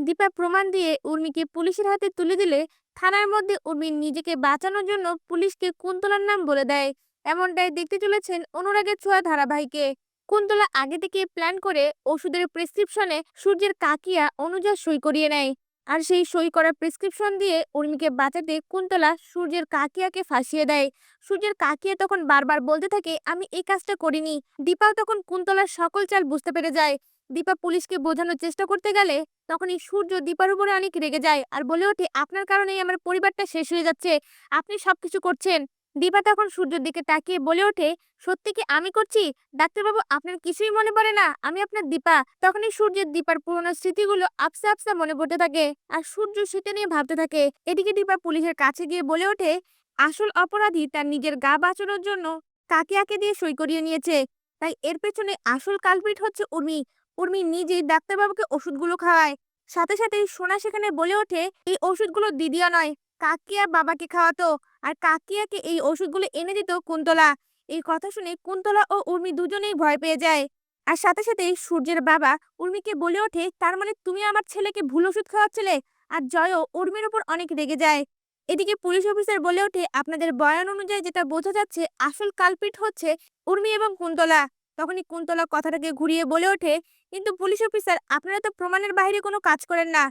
দীপা প্রমাণ দিয়ে উর্মিকে পুলিশের হাতে তুলে দিলে, থানার মধ্যে উর্মি নিজেকে বাঁচানোর জন্য পুলিশকে কুন্তলার নাম বলে দেয়। এমনটাই দেখতে চলেছেন অনুরাগের ছোঁয়া ধারাবাহিকে। কুন্তলা আগে থেকে প্ল্যান করে ওষুধের প্রেসক্রিপশনে সূর্যের কাকিয়া অনুজা সই করিয়ে নেয়। আর সেই সই করা প্রেসক্রিপশন দিয়ে উর্মিকে বাঁচাতে কুন্তলা সূর্যের কাকিয়াকে ফাঁসিয়ে দেয়। সূর্যের কাকিয়া তখন বারবার বলতে থাকে, আমি এই কাজটা করিনি। দীপাও তখন কুন্তলার সকল চাল বুঝতে পেরে যায়। দীপা পুলিশকে বোঝানোর চেষ্টা করতে গেলে তখনই সূর্য দীপার উপরে অনেক রেগে যায় আর বলে ওঠে, আপনার কারণেই আমার পরিবারটা শেষ হয়ে যাচ্ছে, আপনি সবকিছু করছেন। দীপা তখন সূর্যের দিকে তাকিয়ে বলে ওঠে, সত্যি কি আমি করছি? ডাক্তারবাবু, আপনার কিছুই মনে পড়ে না, আমি আপনার দীপা। তখনই সূর্যের দীপার পুরোনো স্মৃতিগুলো আপসা আপসা মনে পড়তে থাকে আর সূর্য সেটা নিয়ে ভাবতে থাকে। এদিকে দীপা পুলিশের কাছে গিয়ে বলে ওঠে, আসল অপরাধী তার নিজের গা বাঁচানোর জন্য কাকে কাকিয়াকে দিয়ে সই করিয়ে নিয়েছে? তাই এর পেছনে আসল কালপিট হচ্ছে উর্মি। উর্মি নিজেই ডাক্তারবাবুকে ওষুধগুলো খাওয়ায়। সাথে সাথে সোনা সেখানে বলে ওঠে, এই ওষুধগুলো দিদিয়া নয় কাকিয়া বাবাকে খাওয়াতো। আর কাকিয়াকে এই ওষুধগুলো এনে দিত কুন্তলা। এই কথা শুনে কুন্তলা ও উর্মি দুজনেই ভয় পেয়ে যায়। আর সাথে সাথে সূর্যের বাবা উর্মিকে বলে ওঠে, তার মানে তুমি আমার ছেলেকে ভুল ওষুধ খাওয়াচ্ছিলে? আর জয়ও উর্মির উপর অনেক রেগে যায়। এদিকে পুলিশ অফিসার বলে ওঠে, আপনাদের বয়ান অনুযায়ী যেটা বোঝা যাচ্ছে, আসল কালপিট হচ্ছে উর্মি এবং কুন্তলা। তখনই কুন্তলা কথাটাকে ঘুরিয়ে বলে ওঠে কিন্তু পুলিশ অফিসার, আপনারা তো প্রমাণের বাইরে কোনো কাজ করেন না।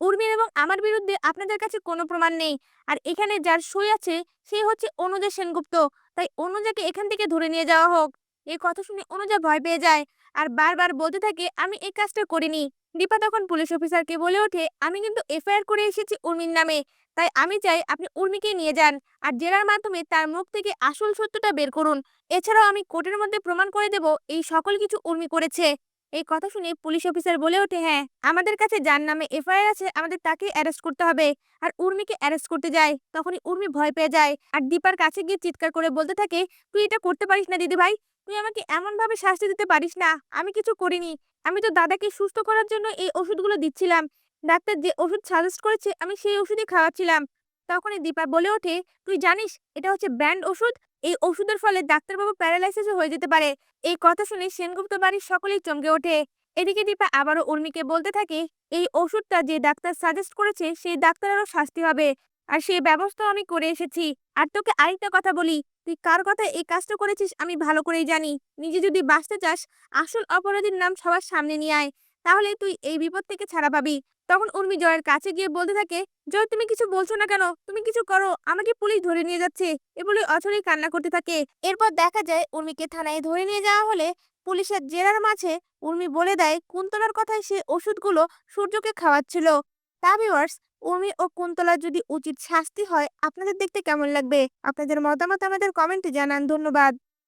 উর্মির এবং আমার বিরুদ্ধে আপনাদের কাছে কোনো প্রমাণ নেই। আর এখানে যার সই আছে, সে হচ্ছে অনুজা সেনগুপ্ত। তাই অনুজাকে এখান থেকে ধরে নিয়ে যাওয়া হোক। এই কথা শুনে অনুজা ভয় পেয়ে যায়। আর বারবার বলতে থাকে, আমি এই কাজটা করিনি। দীপা তখন পুলিশ অফিসারকে বলে ওঠে, আমি কিন্তু এফআইআর করে এসেছি উর্মির নামে। তাই আমি চাই আপনি উর্মিকে নিয়ে যান। আর জেরার মাধ্যমে তার মুখ থেকে আসল সত্যটা বের করুন। এছাড়াও আমি কোর্টের মধ্যে প্রমাণ করে দেব, এই সকল কিছু উর্মি করেছে। এই কথা শুনে পুলিশ অফিসার বলে ওঠে হ্যাঁ আমাদের কাছে যার নামে এফআইআর আছে, আমাদের তাকে অ্যারেস্ট করতে হবে। আর উর্মিকে অ্যারেস্ট করতে যায়। তখনই উর্মি ভয় পেয়ে যায় আর দীপার কাছে গিয়ে চিৎকার করে বলতে থাকে, তুই এটা করতে পারিস না দিদি ভাই তুই আমাকে এমন ভাবে শাস্তি দিতে পারিস না। আমি কিছু করিনি। আমি তো দাদাকে সুস্থ করার জন্য এই ওষুধগুলো দিচ্ছিলাম। ডাক্তার যে ওষুধ সাজেস্ট করেছে, আমি সেই ওষুধই খাওয়াচ্ছিলাম। তখনই দীপা বলে ওঠে, তুই জানিস, এটা হচ্ছে ব্র্যান্ড ওষুধ? এই ওষুধের ফলে ডাক্তারবাবু প্যারালাইসিসও হয়ে যেতে পারে। এই কথা শুনে সেনগুপ্ত বাড়ির সকলেই চমকে ওঠে। এদিকে দীপা আবারও উর্মিকে বলতে থাকে, এই ওষুধটা যে ডাক্তার সাজেস্ট করেছে, সেই ডাক্তারেরও শাস্তি হবে। আর সেই ব্যবস্থাও আমি করে এসেছি। আর তোকে আরেকটা কথা বলি, তুই কার কথা এই কাজটা করেছিস আমি ভালো করেই জানি। নিজে যদি বাঁচতে চাস, আসল অপরাধীর নাম সবার সামনে নিয়ে আয়। তাহলে তুই এই বিপদ থেকে ছাড়া পাবি। তখন উর্মি জয়ের কাছে গিয়ে বলতে থাকে, জয়, তুমি কিছু বলছো না কেন? তুমি কিছু করো, আমাকে পুলিশ ধরে নিয়ে যাচ্ছে। এ বলে অথরেই কান্না করতে থাকে। এরপর দেখা যায় উর্মিকে থানায় ধরে নিয়ে যাওয়া হলে পুলিশের জেরার মাঝে উর্মি বলে দেয়, কুন্তলার কথায় সে ওষুধগুলো সূর্যকে খাওয়াচ্ছিল। তা ভিউয়ার্স, উর্মি ও কুন্তলার যদি উচিত শাস্তি হয়, আপনাদের দেখতে কেমন লাগবে? আপনাদের মতামত আমাদের কমেন্টে জানান। ধন্যবাদ।